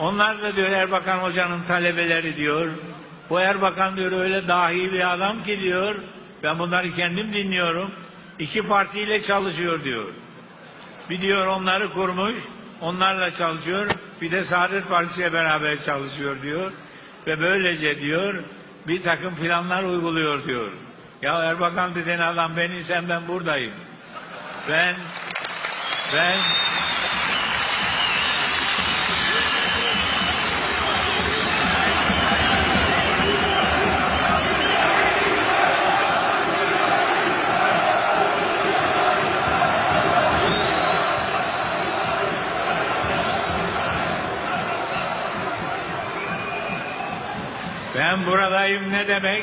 Onlar da diyor Erbakan Hoca'nın talebeleri diyor. Bu Erbakan diyor öyle dahi bir adam ki diyor. Ben bunları kendim dinliyorum. İki partiyle çalışıyor diyor. Bir diyor onları kurmuş, onlarla çalışıyor. Bir de Saadet Partisi ile beraber çalışıyor diyor. Ve böylece diyor bir takım planlar uyguluyor diyor. Ya Erbakan dediğin adam beni sen ben buradayım. Ben ben Ben buradayım ne demek?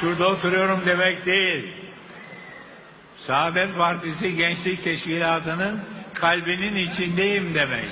Şurada oturuyorum demek değil. Saadet Partisi Gençlik Teşkilatı'nın kalbinin içindeyim demek.